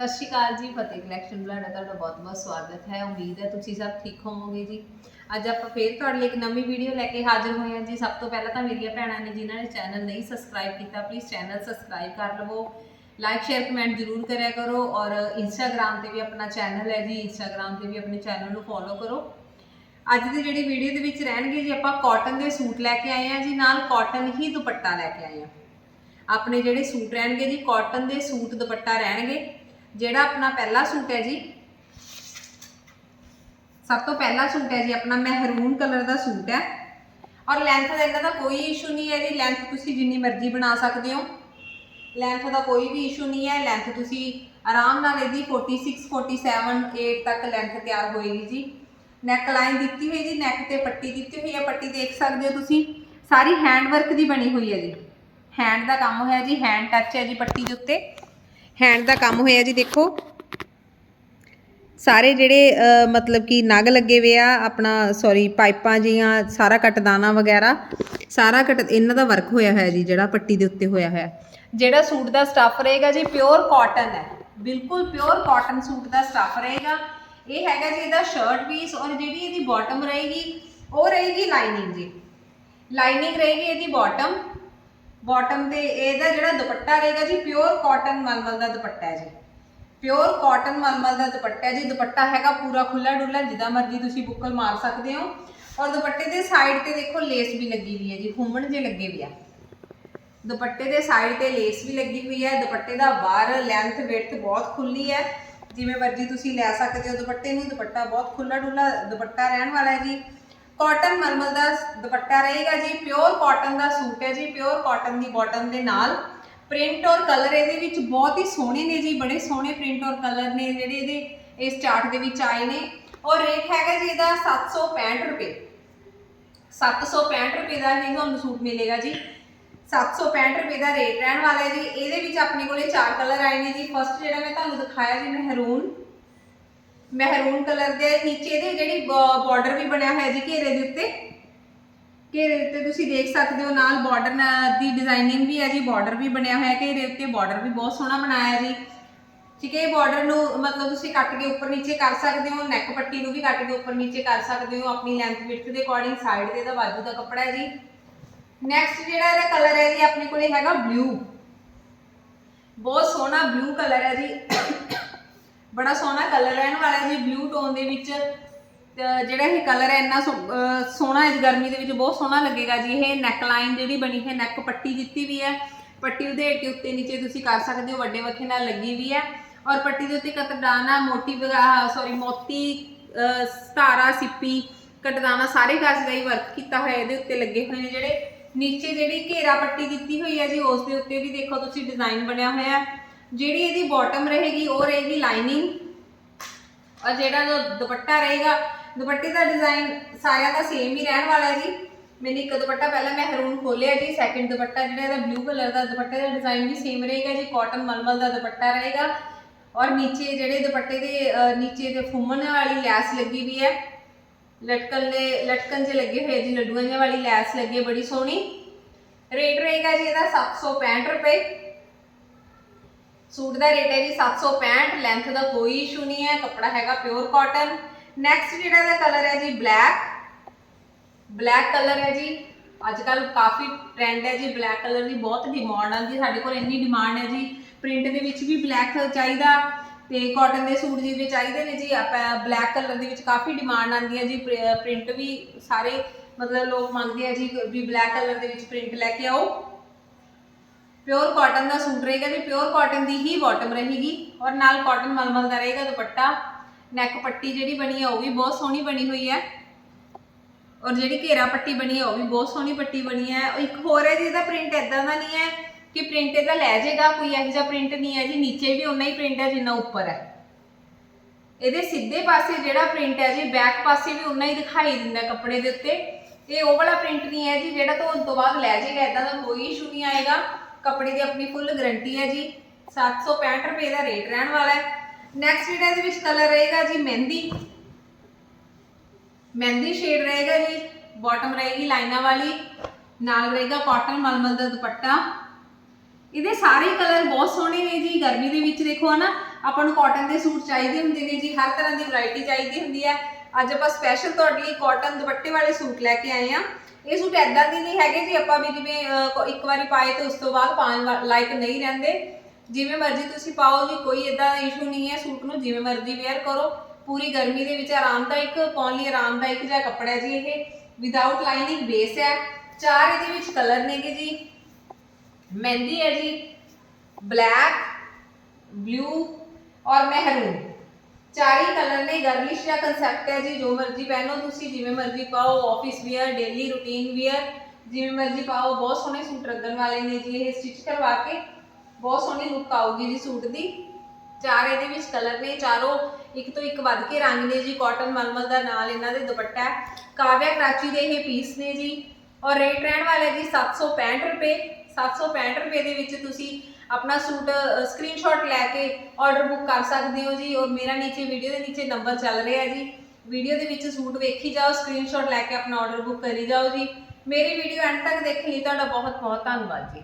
ਸਤਿ ਸ਼੍ਰੀ ਅਕਾਲ ਜੀ, ਫਤਿਹ ਕਲੈਕਸ਼ਨ ਬਲਾਡਾ ਤੁਹਾਡਾ ਬਹੁਤ-ਬਹੁਤ ਸਵਾਗਤ ਹੈ। ਉਮੀਦ ਹੈ ਤੁਸੀਂ ਸਭ ਠੀਕ ਹੋਵੋਗੇ ਜੀ। ਅੱਜ ਆਪਾਂ ਫੇਰ ਤੁਹਾਡੇ ਲਈ ਇੱਕ ਨਵੀਂ ਵੀਡੀਓ ਲੈ ਕੇ ਹਾਜ਼ਰ ਹੋਏ ਹਾਂ ਜੀ। ਸਭ ਤੋਂ ਪਹਿਲਾਂ ਤਾਂ ਮੇਰੀਆਂ ਭੈਣਾਂ ਨੇ ਜਿਨ੍ਹਾਂ ਨੇ ਚੈਨਲ ਨਹੀਂ ਸਬਸਕ੍ਰਾਈਬ ਕੀਤਾ ਪਲੀਜ਼ ਚੈਨਲ ਸਬਸਕ੍ਰਾਈਬ ਕਰ ਲਵੋ। ਲਾਈਕ ਸ਼ੇਅਰ ਕਮੈਂਟ ਜ਼ਰੂਰ ਕਰਿਆ ਕਰੋ ਔਰ ਇੰਸਟਾਗ੍ਰam ਤੇ ਵੀ ਆਪਣਾ ਚੈਨਲ ਹੈ ਜੀ। ਇੰਸਟਾਗ੍ਰam ਤੇ ਵੀ ਆਪਣੇ ਚੈਨਲ ਨੂੰ ਫੋਲੋ ਕਰੋ। ਅੱਜ ਦੀ ਜਿਹੜੀ ਵੀਡੀਓ ਦੇ ਵਿੱਚ ਰਹਿਣਗੇ ਜੀ, ਆਪਾਂ ਕਾਟਨ ਦੇ ਸੂਟ ਲੈ ਕੇ ਆਏ ਹਾਂ ਜੀ। ਨਾਲ ਕਾਟਨ ਹੀ ਦੁਪੱਟਾ ਲੈ ਕੇ ਆਏ ਹਾਂ। ਆਪਣੇ ਜਿਹੜੇ ਸੂਟ ਰਹਿਣਗੇ ਜੀ ਕਾਟਨ ਦੇ ਸੂਟ ਦੁਪੱਟਾ ਰਹਿਣਗੇ। ਜਿਹੜਾ ਆਪਣਾ ਪਹਿਲਾ ਸੂਟ ਹੈ ਜੀ, ਸਭ ਤੋਂ ਪਹਿਲਾ ਸੂਟ ਹੈ ਜੀ ਆਪਣਾ ਮਹਿਰੂਨ ਕਲਰ ਦਾ ਸੂਟ ਹੈ। ਔਰ ਲੈਂਥ ਦਾ ਇਹਨਾਂ ਦਾ ਕੋਈ ਇਸ਼ੂ ਨਹੀਂ ਹੈ ਜੀ ਲੈਂਥ ਤੁਸੀਂ ਜਿੰਨੀ ਮਰਜ਼ੀ ਬਣਾ ਸਕਦੇ ਹੋ। ਲੈਂਥ ਦਾ ਕੋਈ ਵੀ ਇਸ਼ੂ ਨਹੀਂ ਹੈ ਲੈਂਥ ਤੁਸੀਂ ਆਰਾਮ ਨਾਲ ਇਹਦੀ 46 47 8 ਤੱਕ ਲੈਂਥ ਤਿਆਰ ਹੋਏਗੀ ਜੀ। ਨੈਕ ਲਾਈਨ ਦਿੱਤੀ ਹੋਈ ਜੀ ਨੈਕ ਤੇ ਪੱਟੀ ਦਿੱਤੀ ਹੋਈ ਹੈ, ਪੱਟੀ ਦੇਖ ਸਕਦੇ ਹੋ ਤੁਸੀਂ। ਸਾਰੀ ਹੈਂਡ ਵਰਕ ਦੀ ਬਣੀ ਹੋਈ ਹੈ ਜੀ। ਹੈਂਡ ਦਾ ਕੰਮ ਹੋਇਆ ਜੀ ਹੈਂਡ ਟੱਚ ਹੈ ਜੀ ਪੱਟੀ ਦੇ ਉੱਤੇ। ਹੈਂਡ ਦਾ ਕੰਮ ਹੋਇਆ ਜੀ, ਦੇਖੋ। ਸਾਰੇ ਜਿਹੜੇ ਮਤਲਬ ਕਿ ਨਗ ਲੱਗੇ ਹੋਏ ਆ, ਆਪਣਾ ਸੌਰੀ ਪਾਈਪਾਂ ਜੀਆਂ ਸਾਰਾ ਕਟਦਾਨਾ ਵਗੈਰਾ, ਸਾਰਾ ਕਟ, ਇਹਨਾਂ ਦਾ ਵਰਕ ਹੋਇਆ ਹੋਇਆ ਜੀ, ਜਿਹੜਾ ਪੱਟੀ ਦੇ ਉੱਤੇ ਹੋਇਆ ਹੋਇਆ। ਜਿਹੜਾ ਸੂਟ ਦਾ ਸਟੱਫ ਰਹੇਗਾ ਜੀ ਪਿਓਰ ਕਾਟਨ ਹੈ। ਬਿਲਕੁਲ ਪਿਓਰ ਕਾਟਨ ਸੂਟ ਦਾ ਸਟੱਫ ਰਹੇਗਾ। ਇਹ ਹੈਗਾ ਜੀ, ਇਹਦਾ ਸ਼ਰਟ ਪੀਸ ਔਰ ਜਿਹੜੀ ਇਹਦੀ ਬਾਟਮ ਰਹੇਗੀ, ਉਹ ਰਹੇਗੀ ਲਾਈਨਿੰਗ ਜੀ। ਲਾਈਨਿੰਗ ਰਹੇਗੀ ਇਹਦੀ ਬਾਟਮ ਬਾਟਮ ਤੇ ਇਹਦਾ ਜਿਹੜਾ ਦੁਪੱਟਾ ਰਹੇਗਾ ਜੀ ਪਿਓਰ ਕਾਟਨ ਮਲਮਲ ਦਾ ਦੁਪੱਟਾ ਹੈ ਜੀ। ਪਿਓਰ ਕਾਟਨ ਮਲਮਲ ਦਾ ਦੁਪੱਟਾ ਹੈ ਜੀ। ਦੁਪੱਟਾ ਹੈਗਾ ਪੂਰਾ ਖੁੱਲਾ ਡੁੱਲਾ ਜਿੱਦਾਂ ਮਰਜ਼ੀ ਤੁਸੀਂ ਬੁੱਕਲ ਮਾਰ ਸਕਦੇ ਹੋ। ਔਰ ਦੁਪੱਟੇ ਦੇ ਸਾਈਡ ਤੇ ਦੇਖੋ ਲੇਸ ਵੀ ਲੱਗੀ ਹੋਈ ਹੈ ਜੀ ਫੁੰਮਣ ਜੇ ਲੱਗੇ ਵੀ ਆ। ਦੁਪੱਟੇ ਦੇ ਸਾਈਡ ਤੇ ਲੇਸ ਵੀ ਲੱਗੀ ਹੋਈ ਹੈ। ਦੁਪੱਟੇ ਦਾ ਬਾਹਰ ਲੈਂਥ ਵਿਡਥ ਬਹੁਤ ਖੁੱਲੀ ਹੈ। ਜਿਵੇਂ ਮਰਜ਼ੀ ਤੁਸੀਂ ਲੈ ਸਕਦੇ ਹੋ ਦੁਪੱਟੇ ਨੂੰ, ਦੁਪੱਟਾ ਬਹੁਤ ਖੁੱਲਾ ਡੁੱਲਾ ਦੁਪੱਟਾ ਰਹਿਣ ਵਾਲਾ ਹੈ ਜੀ। ਕਾਟਨ ਮਲਮਲ ਦਾ ਦੁਪੱਟਾ ਰਹੇਗਾ ਜੀ ਪਿਓਰ ਕਾਟਨ ਦਾ ਸੂਟ ਹੈ ਜੀ ਪਿਓਰ ਕਾਟਨ ਦੀ ਬਾਟਮ ਦੇ ਨਾਲ। ਪ੍ਰਿੰਟ ਔਰ ਕਲਰ ਇਹਦੇ ਵਿੱਚ ਬਹੁਤ ਹੀ ਸੋਹਣੇ ਨੇ ਜੀ, ਬੜੇ ਸੋਹਣੇ ਪ੍ਰਿੰਟ ਔਰ ਕਲਰ ਨੇ ਜਿਹੜੇ ਇਹਦੇ, ਇਸ ਚਾਰਟ ਦੇ ਵਿੱਚ ਆਏ ਨੇ। ਔਰ ਰੇਟ ਹੈਗਾ ਜੀ ਇਹਦਾ 765 ਰੁਪਏ। 765 ਰੁਪਏ ਦਾ ਇਹ ਤੁਹਾਨੂੰ ਸੂਟ ਮਿਲੇਗਾ ਜੀ। 765 ਰੁਪਏ ਦਾ ਰੇਟ ਰਹਿਣ ਵਾਲਾ ਹੈ ਜੀ। ਇਹਦੇ ਵਿੱਚ ਆਪਣੇ ਕੋਲੇ ਚਾਰ ਕਲਰ ਆਏ ਨੇ ਜੀ। ਫਸਟ ਜਿਹੜਾ ਮੈਂ ਤੁਹਾਨੂੰ ਦਿਖਾਇਆ ਜੀ, ਮਹਿਰੂਨ। ਮਹਿਰੂਨ ਕਲਰ ਦੇ ਨੀਚੇ ਦੇ ਜਿਹੜੇ ਬਾਰਡਰ ਵੀ ਬਣਿਆ ਹੋਇਆ ਜੀ ਘੇਰੇ ਦੇ ਉੱਤੇ। ਘੇਰੇ ਦੇ ਉੱਤੇ ਤੁਸੀਂ ਦੇਖ ਸਕਦੇ ਹੋ ਨਾਲ ਬਾਰਡਰ ਦੀ ਡਿਜ਼ਾਈਨਿੰਗ ਵੀ ਹੈ ਜੀ ਬਾਰਡਰ ਵੀ ਬਣਿਆ ਹੋਇਆ ਘੇਰੇ ਉੱਤੇ ਬਾਰਡਰ ਵੀ ਬਹੁਤ ਸੋਹਣਾ ਬਣਾਇਆ ਜੀ। ਠੀਕ ਹੈ, ਇਹ ਬਾਰਡਰ ਨੂੰ ਮਤਲਬ ਤੁਸੀਂ ਕੱਟ ਕੇ ਉੱਪਰ ਨੀਚੇ ਕਰ ਸਕਦੇ ਹੋ ਨੈਕ ਪੱਟੀ ਨੂੰ ਵੀ ਕੱਟ ਕੇ ਉੱਪਰ ਨੀਚੇ ਕਰ ਸਕਦੇ ਹੋ, ਆਪਣੀ ਲੈਂਥ ਵਿਡਥ ਦੇ ਅਕੋਰਡਿੰਗ ਸਾਈਡ ਤੇ ਦਾ ਬਾਜੂ ਦਾ ਕੱਪੜਾ ਹੈ ਜੀ। ਨੈਕਸਟ ਜਿਹੜਾ ਇਹਦਾ ਕਲਰ ਹੈ ਜੀ, ਆਪਣੇ ਕੋਲੇ ਹੈਗਾ ਬਲੂ ਬਹੁਤ ਸੋਹਣਾ ਬਲੂ ਕਲਰ ਹੈ ਜੀ। ਬੜਾ ਸੋਹਣਾ ਕਲਰ ਰਹਿਣ ਵਾਲਾ ਜੀ ਬਲੂ ਟੋਨ ਦੇ ਵਿੱਚ। ਤੇ ਜਿਹੜਾ ਇਹ ਕਲਰ ਹੈ ਇੰਨਾ ਸੋ- ਅਹ ਸੋਹਣਾ ਇਸ ਗਰਮੀ ਦੇ ਵਿੱਚ, ਬਹੁਤ ਸੋਹਣਾ ਲੱਗੇਗਾ ਜੀ। ਇਹ ਨੈਕ ਲਾਈਨ ਜਿਹੜੀ ਬਣੀ ਹੈ ਨੈਕ ਪੱਟੀ ਦਿੱਤੀ ਵੀ ਹੈ। ਪੱਟੀ ਉਧੇੜ ਕੇ ਉੱਤੇ ਨੀਚੇ ਤੁਸੀਂ ਕਰ ਸਕਦੇ ਹੋ, ਵੱਡੇ ਵੱਖੇ ਨਾਲ ਲੱਗੀ ਵੀ ਹੈ। ਔਰ ਪੱਟੀ ਦੇ ਉੱਤੇ ਕਤਦਾਨਾ ਮੋਟੀ ਸੌਰੀ ਮੋਤੀ, ਅਹ ਸਤਾਰਾ, ਸਿੱਪੀ, ਕਟਦਾਨਾ ਸਾਰੇ ਗਾਜ ਹੀ ਵਰਕ ਕੀਤਾ ਹੋਇਆ, ਇਹਦੇ ਉੱਤੇ ਲੱਗੇ ਹੋਏ ਨੇ ਜਿਹੜੇ। ਨੀਚੇ ਜਿਹੜੀ ਘੇਰਾ ਪੱਟੀ ਦਿੱਤੀ ਹੋਈ ਹੈ ਜੀ, ਉਸ ਦੇ ਉੱਤੇ ਵੀ ਦੇਖੋ ਤੁਸੀਂ ਡਿਜ਼ਾਈਨ ਬਣਿਆ ਹੋਇਆ ਹੈ। ਜਿਹੜੀ ਇਹਦੀ ਬਾਟਮ ਰਹੇਗੀ, ਉਹ ਰਹੇਗੀ ਲਾਈਨਿੰਗ ਔਰ ਜਿਹੜਾ ਜੋ ਦੁਪੱਟਾ ਰਹੇਗਾ ਦੁਪੱਟੇ ਦਾ ਡਿਜ਼ਾਈਨ ਸਾਰਿਆਂ ਦਾ ਸੇਮ ਹੀ ਰਹਿਣ ਵਾਲਾ ਹੈ ਜੀ। ਮੈंने ਇੱਕ ਦੁਪੱਟਾ ਪਹਿਲਾਂ ਮਹਿਰੂਨ ਖੋਲਿਆ ਜੀ ਸੈਕਿੰਡ ਦੁਪੱਟਾ ਜਿਹੜਾ ਇਹਦਾ ਬਲੂ ਕਲਰ ਦਾ ਦੁਪੱਟੇ ਦਾ ਡਿਜ਼ਾਈਨ ਵੀ ਸੇਮ ਰਹੇਗਾ ਜੀ ਕਾਟਨ ਮਲਮਲ ਦਾ ਦੁਪੱਟਾ ਰਹੇਗਾ। ਔਰ ਨੀਚੇ ਜਿਹੜੇ ਦੁਪੱਟੇ ਦੇ ਨੀਚੇ ਤੇ ਫੁੰਮਣ ਵਾਲੀ ਲੈਸ ਲੱਗੀ ਵੀ ਹੈ। ਲਟਕਣ ਦੇ, ਲਟਕਣ ਜੇ ਲੱਗੇ ਹੋਏ ਜੀ, ਲੱਡੂਆਂ ਜਿਹੇ ਵਾਲੀ ਲੈਸ ਲੱਗੀ ਹੈ, ਬੜੀ ਸੋਹਣੀ। ਰੇਟ ਰਹੇਗਾ ਜੀ ਇਹਦਾ 765 ਰੁਪਏ। ਸੂਟ ਦਾ ਰੇਟ ਹੈ ਜੀ 765 ਲੈਂਥ ਦਾ ਕੋਈ ਇਸ਼ੂ ਨਹੀਂ ਹੈ। ਕੱਪੜਾ ਹੈਗਾ ਪਿਓਰ ਕਾਟਨ ਨੈਕਸਟ ਜਿਹੜਾ ਦਾ ਕਲਰ ਹੈ ਜੀ ਬਲੈਕ ਬਲੈਕ ਕਲਰ ਹੈ ਜੀ। ਅੱਜ ਕੱਲ ਕਾਫੀ ਟ੍ਰੈਂਡ ਹੈ ਜੀ ਬਲੈਕ ਕਲਰ ਦੀ। ਬਹੁਤ ਡਿਮਾਂਡ ਆਂਦੀ ਸਾਡੇ ਕੋਲ, ਇੰਨੀ ਡਿਮਾਂਡ ਹੈ ਜੀ। ਪ੍ਰਿੰਟ ਦੇ ਵਿੱਚ ਵੀ ਬਲੈਕ ਚਾਹੀਦਾ ਤੇ ਕਾਟਨ ਦੇ ਸੂਟ ਜੀ ਵੀ ਚਾਹੀਦੇ ਨੇ ਜੀ, ਆਪਾਂ ਬਲੈਕ ਕਲਰ ਦੇ ਵਿੱਚ ਕਾਫੀ ਡਿਮਾਂਡ ਆਂਦੀ ਹੈ ਜੀ। ਪ੍ਰਿੰਟ ਵੀ ਸਾਰੇ ਮਤਲਬ ਲੋਕ ਮੰਗਦੇ ਆ ਜੀ ਵੀ ਬਲੈਕ ਕਲਰ ਦੇ ਵਿੱਚ ਪ੍ਰਿੰਟ ਲੈ ਕੇ ਆਓ। ਪਿਓਰ ਕਾਟਨ ਦਾ ਸੂਟ ਰਹੇਗਾ ਜੀ। ਪਿਓਰ ਕਾਟਨ ਦੀ ਹੀ ਬਾਟਮ ਰਹੇਗੀ ਔਰ ਨਾਲ ਕਾਟਨ ਮਲਮਲ ਦਾ ਰਹੇਗਾ ਦੁਪੱਟਾ। ਨੈਕ ਪੱਟੀ ਜਿਹੜੀ ਬਣੀ ਹੈ ਉਹ ਵੀ ਬਹੁਤ ਸੋਹਣੀ ਬਣੀ ਹੋਈ ਹੈ। ਔਰ ਜਿਹੜੀ ਘੇਰਾ ਪੱਟੀ ਬਣੀ ਹੈ ਉਹ ਵੀ ਬਹੁਤ ਸੋਹਣੀ ਪੱਟੀ ਬਣੀ ਹੈ। ਇੱਕ ਹੋਰ ਹੈ ਜੀ ਇਹਦਾ ਪ੍ਰਿੰਟ ਇਦਾਂ ਦਾ ਨਹੀਂ ਹੈ ਕਿ ਪ੍ਰਿੰਟ ਇਹਦਾ ਲੈ ਜਾਏਗਾ ਕੋਈ ਇਹੋ ਜਿਹਾ ਪ੍ਰਿੰਟ ਨਹੀਂ ਹੈ ਜੀ। ਨੀਚੇ ਵੀ ਉਨਾ ਹੀ ਪ੍ਰਿੰਟ ਹੈ ਜਿੰਨਾ ਉੱਪਰ ਹੈ। ਇਹਦੇ ਸਿੱਧੇ ਪਾਸੇ ਜਿਹੜਾ ਪ੍ਰਿੰਟ ਹੈ ਜੀ ਬੈਕ ਪਾਸੇ ਵੀ ਉਨਾ ਹੀ ਦਿਖਾਈ ਦਿੰਦਾ ਕੱਪੜੇ ਦੇ ਉੱਤੇ। ਇਹ ਉਹ ਵਾਲਾ ਪ੍ਰਿੰਟ ਨਹੀਂ ਹੈ ਜੀ, ਜਿਹੜਾ ਧੋਣ ਤੋਂ ਬਾਅਦ ਲੈ ਜਾਏਗਾ ਇਦਾਂ ਦਾ ਕੋਈ ਇਸ਼ੂ ਨਹੀਂ ਆਏਗਾ। ਕੱਪੜੇ ਦੀ ਆਪਣੀ ਫੁੱਲ ਗਾਰੰਟੀ ਹੈ ਜੀ। 765 ਰੁਪਏ ਦਾ ਰੇਟ ਰਹਿਣ ਵਾਲਾ ਹੈ। ਨੈਕਸਟ ਜਿਹੜਾ ਇਹਦੇ ਵਿੱਚ ਕਲਰ ਰਹੇਗਾ ਜੀ ਮਹਿੰਦੀ। ਮਹਿੰਦੀ ਸ਼ੇਡ ਰਹੇਗਾ ਜੀ ਬਾਟਮ ਰਹੇਗੀ ਲਾਈਨਾਂ ਵਾਲੀ, ਨਾਲ ਰਹੇਗਾ ਕਾਟਨ ਮਲਮਲ ਦਾ ਦੁਪੱਟਾ। ਇਹਦੇ ਸਾਰੇ ਕਲਰ ਬਹੁਤ ਸੋਹਣੇ ਨੇ ਜੀ, ਗਰਮੀ ਦੇ ਵਿੱਚ ਦੇਖੋ ਹਨਾ, ਆਪਾਂ ਨੂੰ ਕਾਟਨ ਦੇ ਸੂਟ ਚਾਹੀਦੇ ਹੁੰਦੇ ਨੇ ਜੀ, ਹਰ ਤਰ੍ਹਾਂ ਦੀ ਵੈਰਾਈਟੀ ਚਾਹੀਦੀ ਹੁੰਦੀ ਹੈ। ਅੱਜ ਆਪਾਂ ਸਪੈਸ਼ਲ ਤੁਹਾਡੇ ਲਈ ਕਾਟਨ ਦੁਪੱਟੇ ਵਾਲੇ ਸੂਟ ਲੈ ਕੇ ਆਏ ਆ ਇਹ ਸੂਟ ਐਦਾਂ ਦੇ ਨਹੀਂ ਹੈਗੇ ਜੀ, ਆਪਾਂ ਵੀ ਜਿਵੇਂ ਇੱਕ ਵਾਰੀ ਪਾਏ ਤੇ ਉਸ ਤੋਂ ਬਾਅਦ ਪਾਉਣ ਲਾਇਕ ਨਹੀਂ ਰਹਿੰਦੇ। ਜਿਵੇਂ ਮਰਜ਼ੀ ਤੁਸੀਂ ਪਾਓ ਜੀ, ਕੋਈ ਇਦਾਂ ਦਾ ਇਸ਼ੂ ਨਹੀਂ ਹੈ। ਸੂਟ ਨੂੰ ਜਿਵੇਂ ਮਰਜ਼ੀ ਵੇਅਰ ਕਰੋ। ਪੂਰੀ ਗਰਮੀ ਦੇ ਵਿੱਚ ਆਰਾਮਦਾਇਕ ਪਾਉਣ ਲਈ ਆਰਾਮਦਾਇਕ ਜਿਹਾ ਕੱਪੜਾ ਜੀ ਇਹ। ਵਿਦਆਊਟ ਲਾਈਨਿੰਗ ਬੇਸ ਹੈ। ਚਾਰ ਇਹਦੇ ਵਿੱਚ ਕਲਰ ਨੇਗੇ ਜੀ। ਮਹਿੰਦੀ ਹੈ ਜੀ। ਬਲੈਕ ਬਲੂ ਔਰ ਮਹਿਰੂਨ ਚਾਰੀ ਕਲਰ ਨੇ। ਗਰਲਿਸ਼ ਦਾ ਕਨਸੈਪਟ ਹੈ ਜੀ। ਜੋ ਮਰਜ਼ੀ ਪਹਿਨੋ ਤੁਸੀਂ, ਜਿਵੇਂ ਮਰਜ਼ੀ ਪਾਓ। Office wear daily routine wear ਜਿਵੇਂ ਮਰਜ਼ੀ ਪਾਓ। ਬਹੁਤ ਸੋਹਣੇ ਸੂਟ ਲੱਗਣ ਵਾਲੇ ਨੇ ਜੀ। ਇਹ ਸਟਿਚ ਕਰਵਾ ਕੇ ਬਹੁਤ ਸੋਹਣੀ ਲੁੱਕ ਆਊਗੀ ਜੀ ਸੂਟ ਦੀ। ਚਾਰ ਇਹਦੇ ਵਿੱਚ ਕਲਰ ਨੇ, ਚਾਰੋਂ ਇੱਕ ਤੋਂ ਇੱਕ ਵੱਧ ਕੇ ਰੰਗ ਨੇ ਜੀ ਕਾਟਨ ਮਲਮਲ ਦਾ ਨਾਲ ਇਹਨਾਂ ਦੇ ਦੁਪੱਟਾ ਹੈ। ਕਾਵਿਆ ਕਰਾਚੀ ਦੇ ਇਹ ਪੀਸ ਨੇ ਜੀ। ਔਰ ਰੇਟ ਰਹਿਣ ਵਾਲਾ ਹੈ ਜੀ 765 ਰੁਪਏ। 765 ਰੁਪਏ ਦੇ ਵਿੱਚ ਤੁਸੀਂ ਆਪਣਾ ਸੂਟ ਸਕਰੀਨਸ਼ਾਟ ਲੈ ਕੇ ਆਰਡਰ ਬੁੱਕ ਕਰ ਸਕਦੇ ਹੋ ਜੀ। ਔਰ ਮੇਰਾ ਨੀਚੇ ਵੀਡੀਓ ਦੇ ਨੀਚੇ ਨੰਬਰ ਚੱਲ ਰਿਹਾ ਜੀ। ਵੀਡੀਓ ਦੇ ਵਿੱਚ ਸੂਟ ਵੇਖੀ ਜਾਓ ਸਕਰੀਨਸ਼ਾਟ ਲੈ ਕੇ ਆਪਣਾ ਆਰਡਰ ਬੁੱਕ ਕਰੀ ਜਾਓ ਜੀ। ਮੇਰੀ ਵੀਡੀਓ ਐਂਡ ਤੱਕ ਦੇਖਣ ਲਈ ਤੁਹਾਡਾ ਬਹੁਤ ਬਹੁਤ ਧੰਨਵਾਦ ਜੀ।